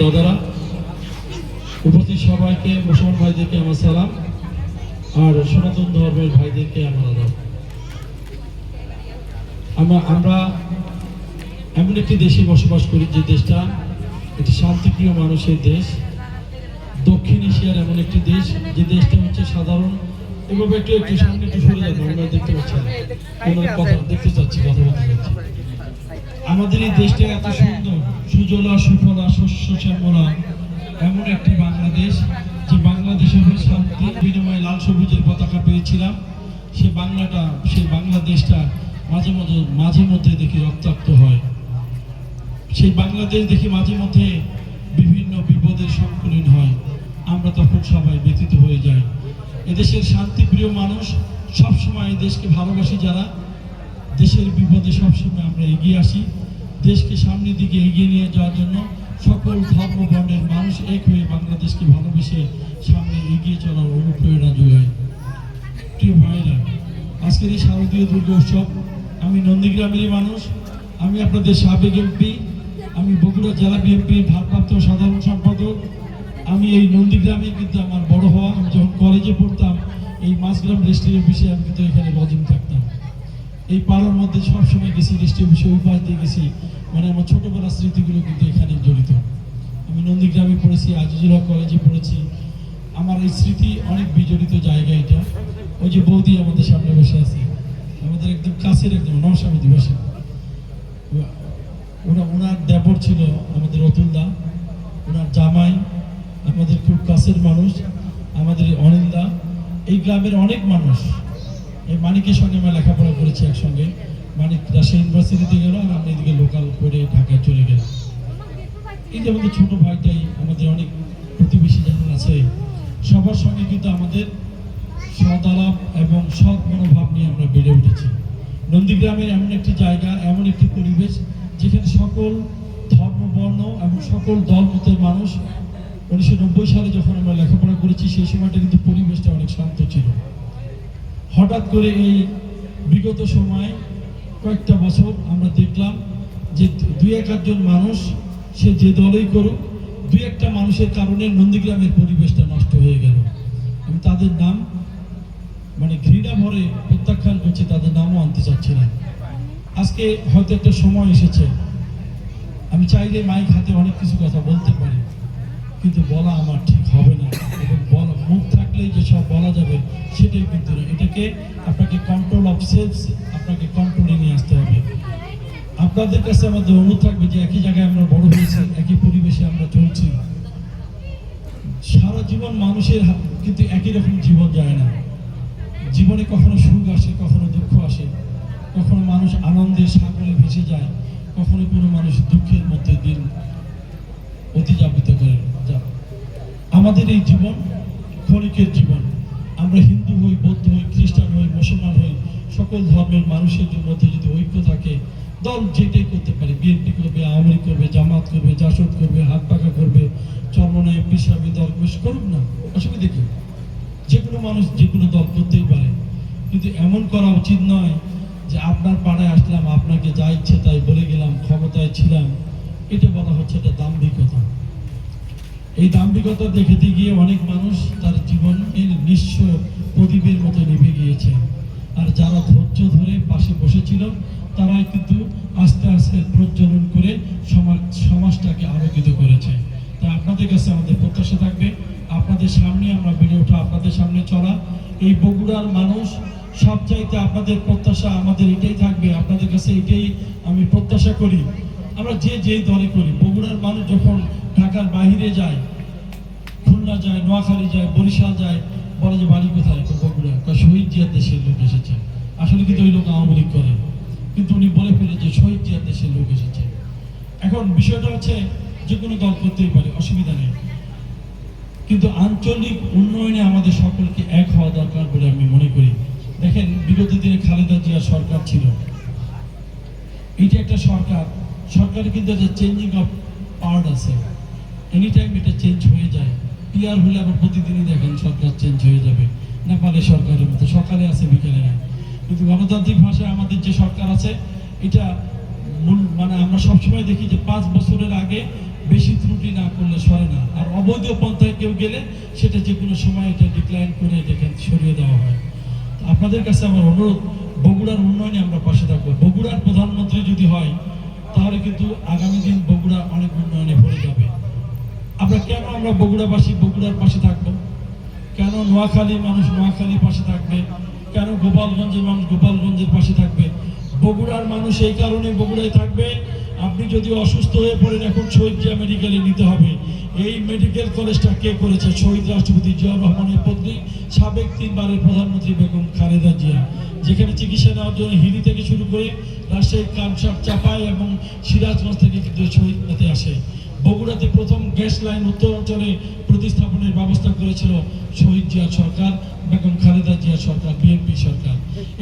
দাদারা, উপস্থিত সবাইকে, মুসলমান ভাইদেরকে আমার সালাম, আর সনাতন ধর্মের ভাইদেরকে আমার আদাব আমরা আমরা এমন একটি দেশে বসবাস করি যে দেশটা একটি শান্তিপ্রিয় মানুষের দেশ। দক্ষিণ এশিয়ার এমন একটি দেশ যে দেশটা হচ্ছে সাধারণ এভাবে একটু একটু সামনে একটু সরে যাব, আমরা দেখতে পাচ্ছি না। কথা, দেখতে চাচ্ছি, কথা বলতে চাচ্ছি। আমাদের এই দেশটা এত সুন্দর। সুজলা, সুফলা, শস্য, শ্যামলা, এমন একটি বাংলাদেশ, যে বাংলাদেশে হয়ে শান্তি, বিনিময়ে লাল সবুজের পতাকা পেয়েছিলাম। সে বাংলাটা সেই বাংলাদেশটা মাঝে মধ্যে মাঝে মধ্যে দেখি রক্তাক্ত হয়। সেই বাংলাদেশ দেখি মাঝে মধ্যে বিভিন্ন বিপদের সম্মুখীন হয়। আমরা তখন সবাই ব্যতীত হয়ে যাই। এদেশের শান্তিপ্রিয় মানুষ সবসময় দেশকে ভালোবাসি যারা। দেশের বিপদে সবসময় আমরা এগিয়ে আসি, দেশকে সামনের দিকে এগিয়ে নিয়ে যাওয়ার জন্য সকল ধর্ম বর্ণের মানুষ এক হয়ে বাংলাদেশকে ভালোবেসে সামনে এগিয়ে চলার অনুপ্রেরণা যোগায়। প্রিয় ভাইরা আজকের এই শারদীয় দুর্গা উৎসব, আমি নন্দীগ্রামেরই মানুষ, আমি আপনাদের সাবেক এমপি, আমি বগুড়া জেলা বিএনপির ভারপ্রাপ্ত সাধারণ সম্পাদক, আমি এই নন্দীগ্রামে কিন্তু আমার বড় হওয়া, আমি যখন কলেজে পড়তাম, এই মাঝগ্রাম রেস্ট্রি অফিসে আমি কিন্তু এখানে লজিং থাকতাম। এই পাড়ার মধ্যে সবসময় গেছি অফিসে ওই পাশ দিয়ে গেছি। মানে আমার ছোটবেলার স্মৃতিগুলো কিন্তু এখানে জড়িত। আমি নন্দীগ্রামে পড়েছি, আজিজুল কলেজে পড়েছি। আমার এই স্মৃতি অনেক বিজড়িত জায়গা এটা। ওই যে বৌদি আমাদের সামনে বসে আছে। আমাদের একদম কাছের একদম নমস্বামী দিবসে ওরা, ওনার দেবর ছিল আমাদের অতুলদা, ওনার জামাই, আমাদের খুব কাছের মানুষ, আমাদের অনিন্দা। এই গ্রামের অনেক মানুষ। এই মানিকের সঙ্গে আমরা লেখাপড়া করেছি একসঙ্গে। মানিক রাজশাহী ইউনিভার্সিটিতে গেল আর আমরা এদিকে লোকাল করে ঢাকায় চলে গেলাম। এই যে আমাদের ছোট ভাইটাই, আমাদের অনেক প্রতিবেশী যেমন আছে, সবার সঙ্গে কিন্তু আমাদের সদালাপ এবং সৎ মনোভাব নিয়ে আমরা বেড়ে উঠেছি। নন্দীগ্রামের এমন একটি জায়গা, এমন একটি পরিবেশ যেখানে সকল ধর্ম, বর্ণ এবং সকল দল মতের মানুষ উনিশশো নব্বই সালে যখন আমরা লেখাপড়া করেছি, সেই সময়টা কিন্তু পরিবেশটা অনেক শান্ত হঠাৎ করে এই বিগত সময় কয়েকটা বছর আমরা দেখলাম যে দুই এক একজন মানুষ সে যে দলেই করুক, দুই একটা মানুষের কারণে নন্দীগ্রামের পরিবেশটা নষ্ট হয়ে গেল। আমি তাদের নাম মানে ঘৃণা ভরে প্রত্যাখ্যান করছি, তাদের নামও আনতে চাচ্ছি না। আজকে হয়তো একটা সময় এসেছে। আমি চাইলে মাইক হাতে অনেক কিছু কথা বলতে পারি, কিন্তু বলা আমার ঠিক হবে না এবং বলা মুখ থাকলেই যে সব বলা যাবে, সেটাই কিন্তু না। এটাকে আপনাকে কন্ট্রোল অফ সেলস আপনাকে কন্ট্রোলে নিয়ে আসতে হবে। আপনাদের কাছে আমাদের অনুরোধ থাকবে যে একই জায়গায় আমরা বড় হয়েছি, একই পরিবেশে আমরা চলছি। সারা জীবন মানুষের কিন্তু একই রকম জীবন যায় না। জীবনে কখনো সুখ আসে, কখনো দুঃখ আসে। কখনো মানুষ আনন্দের সাগরে ভেসে যায়, কখনো কোনো মানুষ দুঃখের মধ্যে দিন অতিযাপিত করে। যা- আমাদের এই জীবন ক্ষণিকের জীবন। আমরা হিন্দু হই, বৌদ্ধ হই, খ্রিস্টান হই, মুসলমান হই, সকল ধর্মের মানুষের মধ্যে যদি ঐক্য থাকে, দল যেটাই করতে পারে, বিএনপি করবে, আওয়ামী লীগ করবে, জামাত করবে, জাসদ করবে, হাত পাকা করবে, চরমনায় পিসাবি দল করুক না, অসুবিধা কি? যে কোনো মানুষ যে কোনো দল করতেই পারে। কিন্তু এমন করা উচিত নয় যে আপনার পাড়ায় আসলাম, আপনাকে যা ইচ্ছে তাই বলে গেলাম, ক্ষমতায় ছিলাম, এটা বলা হচ্ছে এটা দাম্ভিকতা। এই দাম্ভিকতা দেখাতে গিয়ে অনেক মানুষ তার জীবনের নিঃস্ব প্রদীপের মতো নিভে গিয়েছে। আর যারা ধৈর্য ধরে পাশে বসেছিল, তারাই কিন্তু আস্তে আস্তে প্রজ্বলন করে সমাজ, সমাজটাকে আলোকিত করেছে। তাই আপনাদের কাছে আমাদের প্রত্যাশা থাকবে, আপনাদের সামনে আমরা বেড়ে ওঠা, আপনাদের সামনে চলা। এই বগুড়ার মানুষ সব চাইতে আপনাদের প্রত্যাশা, আমাদের এটাই থাকবে, আপনাদের কাছে এটাই আমি প্রত্যাশা করি। আমরা যে যেই দলে করি, বগুড়ার মানুষ যখন ঢাকার বাইরে যায়, খুলনা যায়, নোয়াখালী যায়, বরিশাল যায়, বলে যে বাড়ি কোথায়? বগুড়া। শহীদ জিয়ার দেশের লোক এসেছে। আসলে কিন্তু ওই লোক আওয়ামী লীগ করে। কিন্তু উনি বলে ফেলে যে শহীদ জিয়ার দেশের লোক এসেছে। এখন বিষয়টা হচ্ছে যে কোনো দল করতেই পারে, অসুবিধা নেই। কিন্তু আঞ্চলিক উন্নয়নে আমাদের সকলকে এক হওয়া দরকার বলে আমি মনে করি। দেখেন, বিগত দিনে খালেদা জিয়া সরকার ছিল। এইটা একটা সরকার সরকারে কিন্তু একটা চেঞ্জিং অফ পার্ট আছে। এনি টাইম এটা চেঞ্জ হয়ে যায় পিয়ার হলে আবার প্রতিদিনই দেখেন সরকার চেঞ্জ হয়ে যাবে। নেপালের সরকারের মতো, সকালে আছে, বিকেলে নাই। কিন্তু গণতান্ত্রিক ভাষায় আমাদের যে সরকার আছে, এটা মূল মানে আমরা সবসময় দেখি যে পাঁচ বছরের আগে বেশি ত্রুটি না করলে সরে না। আর অবৈধ পন্থায় কেউ গেলে সেটা যে কোনো সময় এটা ডিক্লাইন করে এটাকে সরিয়ে দেওয়া হয়। আপনাদের কাছে আমার অনুরোধ, বগুড়ার উন্নয়নে আমরা পাশে থাকব। বগুড়ার প্রধানমন্ত্রী যদি হয় তাহলে কিন্তু আগামী দিন বগুড়া অনেক উন্নয়নে ভরে যাবে। আমরা কেন আমরা বগুড়াবাসী বগুড়ার পাশে থাকব? কেন নোয়াখালী মানুষ নোয়াখালীর পাশে থাকবে? কেন গোপালগঞ্জের মানুষ গোপালগঞ্জের পাশে থাকবে? বগুড়ার মানুষ এই কারণে বগুড়ায় থাকবে। আপনি যদি অসুস্থ হয়ে পড়েন, এখন শহীদ মেডিকেলে নিতে হবে। এই মেডিকেল কলেজটা কে করেছে? শহীদ রাষ্ট্রপতি জিয়াউর রহমানের পত্নী, সাবেক তিনবারের প্রধানমন্ত্রী বেগম খালেদা জিয়া। যেখানে চিকিৎসা নেওয়ার জন্য হিলি থেকে শুরু করে রাজশাহী কামসার চাপাই এবং সিরাজগঞ্জ থেকে কিন্তু শহীদ পেতে আসে। বগুড়াতে প্রথম গ্যাস লাইন উত্তর অঞ্চলে প্রতিস্থাপনের ব্যবস্থা করেছিল শহীদ জিয়া সরকার, বেগম খালেদা জিয়া সরকার, বিএনপি সরকার।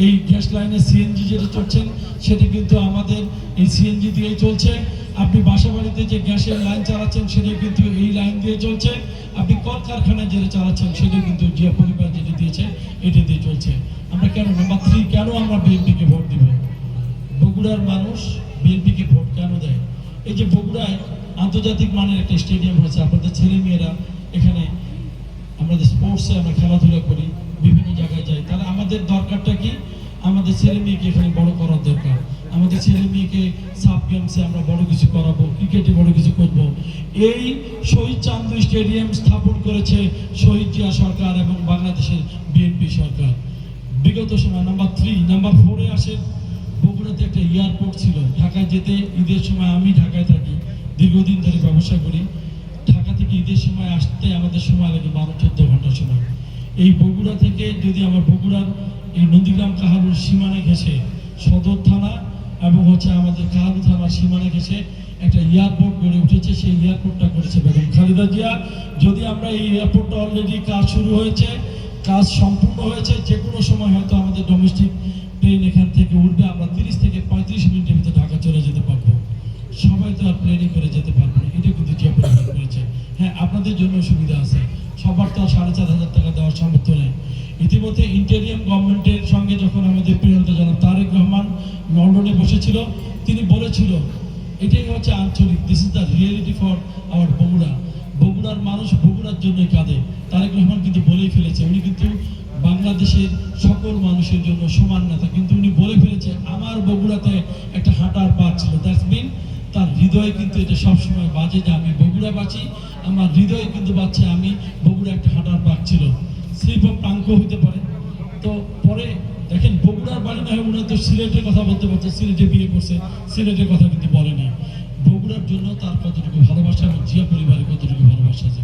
এই গ্যাস লাইনে সিএনজি যেটা চলছেন সেটা কিন্তু আমাদের এই সিএনজি দিয়েই চলছে। আপনি বাসা বাড়িতে যে গ্যাসের লাইন চালাচ্ছেন, সেটা কিন্তু এই লাইন দিয়ে চলছে। আপনি কলকারখানায় যেটা চালাচ্ছেন, সেটা কিন্তু জিয়া পরিবার যেটা দিয়েছে, এটা দিয়ে চলছে। আমরা কেন নাম্বার থ্রি কেন আমরা বিএনপিকে ভোট দিব? বগুড়ার মানুষ বিএনপিকে ভোট কেন দেয়? এই যে বগুড়ায় আন্তর্জাতিক মানের একটা স্টেডিয়াম হয়েছে। আপনাদের ছেলে মেয়েরা এখানে আমাদের স্পোর্টসে আমরা খেলাধুলা করি, বিভিন্ন জায়গায় যাই। তাহলে আমাদের দরকারটা কি? আমাদের ছেলে মেয়েকে এখানে বড় করার দরকার। আমাদের ছেলে মেয়েকে সাব গেমসে আমরা বড় কিছু করাবো ক্রিকেটে বড় কিছু করব। এই শহীদ চান্দু স্টেডিয়াম স্থাপন করেছে শহীদ জিয়া সরকার এবং বাংলাদেশের বিএনপি সরকার। বিগত সময় নাম্বার থ্রি নাম্বার ফোরে আসে, বগুড়াতে একটা এয়ারপোর্ট ছিল। ঢাকায় যেতে ঈদের সময় আমি ঢাকায় থাকি। দীর্ঘদিন ধরে ব্যবসা করি। ঢাকা থেকে ঈদের সময় আসতে আমাদের সময় লাগে বারো, চোদ্দ ঘণ্টা সময়। এই বগুড়া থেকে যদি আমার বগুড়ার এই নন্দীগ্রাম কাহালুর সীমানা ঘেসে সদর থানা এবং হচ্ছে আমাদের কাহালু থানার সীমানা ঘেসে একটা এয়ারপোর্ট গড়ে উঠেছে, সেই এয়ারপোর্টটা করেছে বেগম খালেদা জিয়া। যদি আমরা এই এয়ারপোর্টটা অলরেডি কাজ শুরু হয়েছে, কাজ সম্পূর্ণ হয়েছে, যে কোনো সময় হয়তো আমাদের ডোমেস্টিক ট্রেন এখান থেকে উঠবে। আমরা তিরিশ থেকে পঁয়ত্রিশ মিনিটের ভিতরে ঢাকা চলে যেতে আর প্লেনে করে যেতে পারবে না। এটা কিন্তু জিয়া করেছে হ্যাঁ আপনাদের জন্য সুবিধা আছে। সবার তো সাড়ে চার হাজার টাকা দেওয়ার সামর্থ্য নেই। ইতিমধ্যে ইন্টেরিয়াম গভর্নমেন্টের সঙ্গে যখন আমাদের প্রিয়তা জানাব তারেক রহমান লন্ডনে বসেছিল। তিনি বলেছিল, এটাই হচ্ছে আঞ্চলিক। This is the reality for our Bogura. বগুড়ার মানুষ বগুড়ার জন্যই কাঁদে। তারেক রহমান কিন্তু বলেই ফেলেছে। উনি কিন্তু বাংলাদেশের সকল মানুষের জন্য সমান নেতা। কিন্তু উনি বলে ফেলেছে, আমার বগুড়াতে একটা হাঁটার পার ছিল। দ্যাটস মিন হৃদয়ে কিন্তু এটা সবসময় বাজে যে আমি বগুড়া বাঁচি আমার হৃদয়ে কিন্তু বাচ্চা আমি বগুড়া একটা হাঁটার পার ছিল। স্লিপ টাঙ্ক হইতে পারে। তো পরে দেখেন বগুড়ার বাড়ি না হয় তো সিলেটের কথা বলতে পারছে সিলেটে বিয়ে করছে, সিলেটের কথা কিন্তু বলেনি বগুড়ার জন্য তার কতটুকু ভালোবাসা এবং জিয়া পরিবারের কতটুকু ভালোবাসা আছে।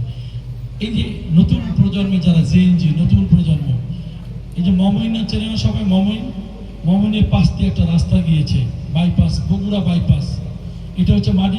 এই যে নতুন প্রজন্মে যারা জেএনজি নতুন প্রজন্ম, এই যে মমইন চেনে সবাই মমইন? মমইনের পাশ দিয়ে একটা রাস্তা গিয়েছে বাইপাস বগুড়া বাইপাস এটা হচ্ছে মাটি।